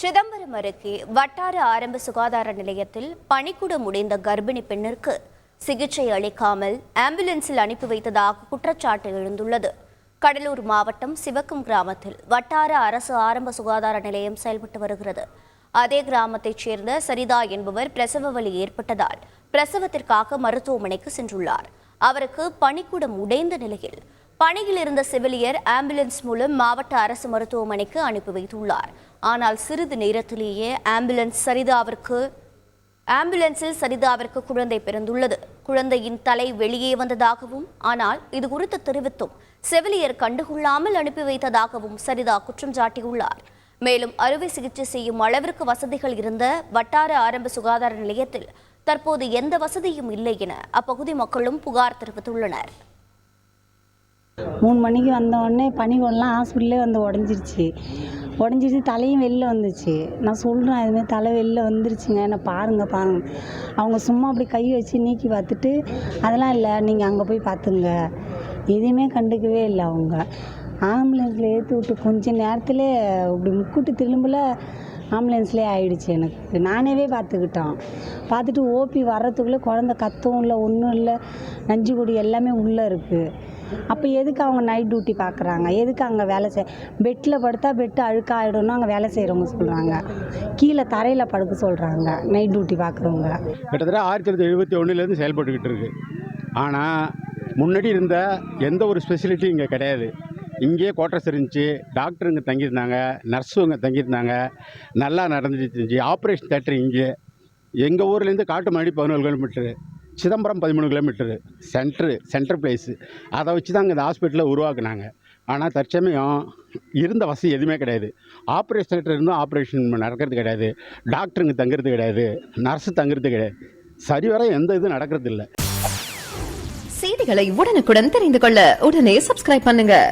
சிதம்பரம் அருகே வட்டார ஆரம்ப சுகாதார நிலையத்தில் பணிக்குட முடிந்த கர்ப்பிணி பெண்ணிற்கு சிகிச்சை அளிக்காமல் ஆம்புலன்ஸில் அனுப்பி வைத்ததாக குற்றச்சாட்டு எழுந்துள்ளது. கடலூர் மாவட்டம் சிவக்கும் கிராமத்தில் வட்டார அரசு ஆரம்ப சுகாதார நிலையம் செயல்பட்டு வருகிறது. அதே கிராமத்தைச் சேர்ந்த சரிதா என்பவர் பிரசவ வலி ஏற்பட்டதால் பிரசவத்திற்காக மருத்துவமனைக்கு சென்றுள்ளார். அவருக்கு பணிக்குடம் உடைந்த நிலையில் பணியில் இருந்த செவிலியர் ஆம்புலன்ஸ் மூலம் மாவட்ட அரசு மருத்துவமனைக்கு அனுப்பி வைத்துள்ளார். ஆனால் சிறிது நேரத்திலேயே ஆம்புலன்ஸ் சரிதாவிற்கு ஆம்புலன்ஸில் சரிதாவிற்கு குழந்தை பிறந்துள்ளது. குழந்தையின் தலை வெளியே வந்ததாகவும் ஆனால் இது குறித்து தெரிவித்தும் செவிலியர் கண்டுகொள்ளாமல் அனுப்பி வைத்ததாகவும் சரிதா குற்றம் சாட்டியுள்ளார். மேலும் அறுவை சிகிச்சை செய்யும் அளவிற்கு வசதிகள் இருந்த வட்டார ஆரம்ப சுகாதார நிலையத்தில் தற்போது எந்த வசதியும் இல்லை என அப்பகுதி மக்களும் புகார் தெரிவித்துள்ளனர். மூணு மணிக்கு வந்த உடனே பனிக்கூடலாம் ஹாஸ்பிட்டலே வந்து உடஞ்சிருச்சு. உடஞ்சிருச்சு தலையும் வெளில வந்துச்சு. நான் சொல்கிறேன் அதுமாரி தலை வெளில வந்துருச்சுங்க. என்ன பாருங்கள் பாருங்க. அவங்க சும்மா அப்படி கை வச்சு நீக்கி பார்த்துட்டு அதெல்லாம் இல்லை நீங்கள் அங்கே போய் பார்த்துங்க. எதுவுமே கண்டுக்கவே இல்லை அவங்க. ஆம்புலன்ஸில் ஏற்றி விட்டு கொஞ்ச நேரத்தில் இப்படி முக்கூட்டு திரும்பல ஆம்புலன்ஸ்லேயே ஆயிடுச்சு எனக்கு. நானேவே பார்த்துக்கிட்டோம். பார்த்துட்டு ஓபி வர்றதுக்குள்ளே குழந்த கத்தவும் இல்லை ஒன்றும் இல்லை. நஞ்சு கொடி எல்லாமே உள்ளே இருக்குது அப்போ எதுக்கு அவங்க நைட் டியூட்டி பார்க்குறாங்க எதுக்கு அங்கே வேலை செய் பெட்டில் படுத்தா பெட்டு அழுக்காயிடும்னு அங்கே வேலை செய்கிறவங்க சொல்கிறாங்க கீழே தரையில் படுக்க சொல்கிறாங்க நைட் டியூட்டி பார்க்குறவங்க கிட்டத்தட்ட ஆயிரத்தி தொள்ளாயிரத்தி எழுபத்தி ஒன்றுலேருந்து செயல்பட்டுக்கிட்டு இருக்கு. ஆனால் முன்னாடி இருந்த எந்த ஒரு ஸ்பெசிலிட்டியும் இங்கே கிடையாது. இங்கேயே குவார்ட்டர்ஸ் இருந்துச்சு டாக்டருங்க தங்கியிருந்தாங்க நர்ஸுங்க தங்கியிருந்தாங்க நல்லா நடந்துட்டு இருந்துச்சு. ஆப்ரேஷன் தேட்டர் இங்கே. எங்கள் ஊர்லேருந்து காட்டுமாடி பதினோரு கிலோமீட்டரு சிதம்பரம் பதிமூணு கிலோமீட்டரு சென்ட்ரு சென்டர் பிளேஸு அதை வச்சு தான் இந்த ஹாஸ்பிட்டலை உருவாக்குனாங்க. ஆனால் தற்சமயம் இருந்த வசதி எதுவுமே கிடையாது. ஆப்ரேஷன் தேட்டர் இருந்தும் ஆப்ரேஷன் நடக்கிறது கிடையாது. டாக்டருங்க தங்குறது கிடையாது. நர்ஸு தங்குறது கிடையாது. சரிவர எந்த இதுவும் நடக்கிறது இல்லை. செய்திகளை உடனுக்குடன் தெரிந்து கொள்ள உடனே சப்ஸ்கிரைப் பண்ணுங்கள்